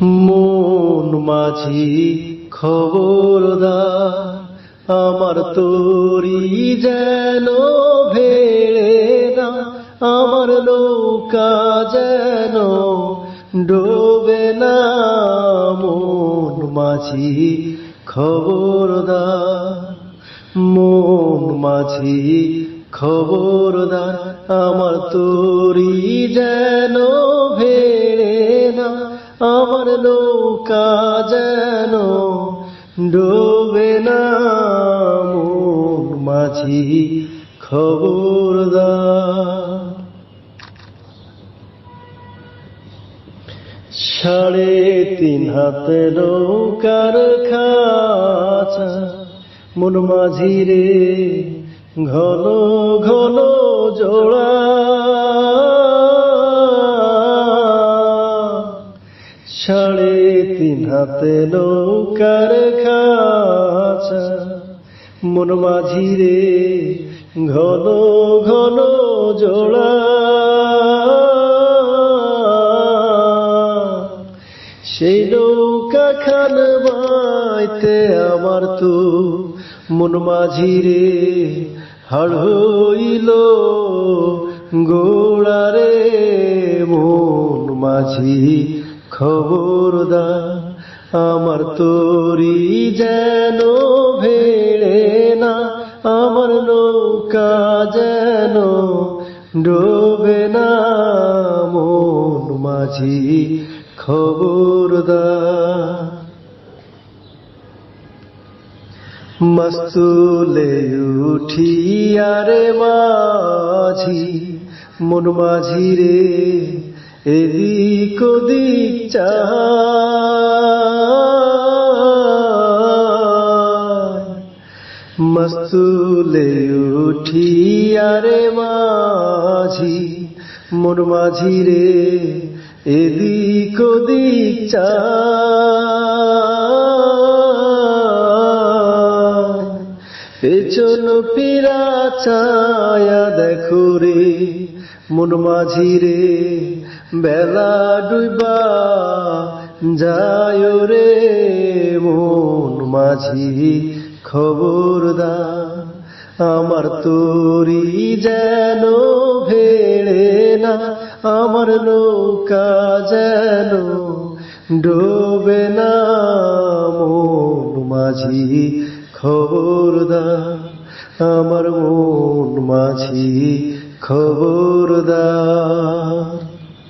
মন মাঝি খবরদার, আমার তোরি যেন ভেড়ে না, আমার নৌকা যেন ডোবে না। মন মাঝি খবরদার, মন মাঝি খবরদার, আমার তোরি যেন নৌকা যেন ডোবে না মন মাঝি খবরদার। সাড়ে তিন হাতে নৌকার খাঁচা, মন মাঝি রে ঘন ঘন জোড়া। তিন হাতে নৌকার খাঁচা, মন মাঝি রে ঘন ঘন জোড়া। সেই নৌকা খান বাইতে আমার তো মন মাঝি রে হাড় হইল। গোড়ারে মন মাঝি খবরদার, আমার তোরি যেন ভেড়ে না, আমার নৌকা যেন ডোবে না, মন মাঝি খবরদার। মস্তুলে উঠিয়ারে মাঝি, মন মাঝি রে এদিক ওদিক মস্তুলে উঠি আরে মাঝি মোর মাঝি রে এদিক ওদিক চায় পেছন ফিরা ছায়া দেখো রে, মন মাঝি রে, বেলা ডুবা যায় রে, মন মাঝি খবরদার, আমার তোরি যেন ভেড়ে না, আমার নৌকা যেন ডোবে না, মন মাঝি খবরদার আমার মন মাঝি খবরদার।